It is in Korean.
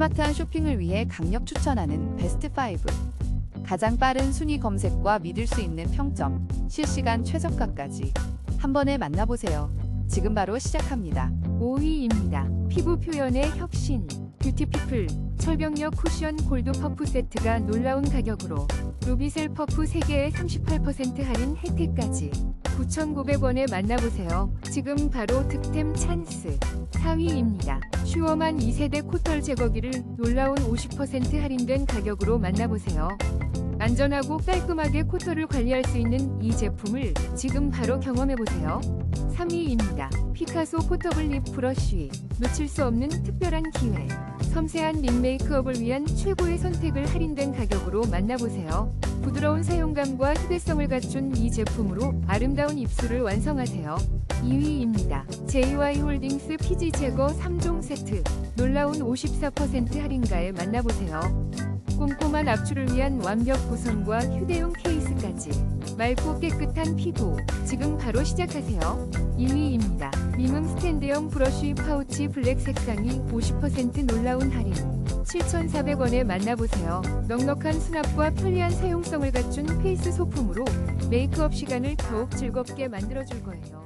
스마트한 쇼핑을 위해 강력 추천하는 베스트 5. 가장 빠른 순위 검색과 믿을 수 있는 평점, 실시간 최저가까지 한 번에 만나보세요. 지금 바로 시작합니다. 5위입니다. 피부 표현의 혁신. 뷰티피플 철벽력 쿠션 골드 퍼프 세트가 놀라운 가격으로 루비셀 퍼프 3개에 38% 할인 혜택까지 9,900원에 만나보세요. 지금 바로 득템 찬스. 4위입니다. 슈어만 2세대 코털 제거기를 놀라운 50% 할인된 가격으로 만나보세요. 안전하고 깔끔하게 코털을 관리할 수 있는 이 제품을 지금 바로 경험해보세요. 3위입니다. 피카소 포터블 립 브러쉬. 놓칠 수 없는 특별한 기회. 섬세한 립 메이크업을 위한 최고의 선택을 할인된 가격으로 만나보세요. 부드러운 사용감과 휴대성을 갖춘 이 제품으로 아름다운 입술을 완성하세요. 2위입니다. JY 홀딩스 피지 제거 3종 세트. 놀라운 54% 할인가에 만나보세요. 꼼꼼한 압출을 위한 완벽 구성과 휴대용 케이스까지 맑고 깨끗한 피부 지금 바로 시작하세요. 1위입니다. 미문 스탠드형 브러쉬 파우치 블랙 색상이 50% 놀라운 할인. 7,400원에 만나보세요. 넉넉한 수납과 편리한 사용성을 갖춘 페이스 소품으로 메이크업 시간을 더욱 즐겁게 만들어줄 거예요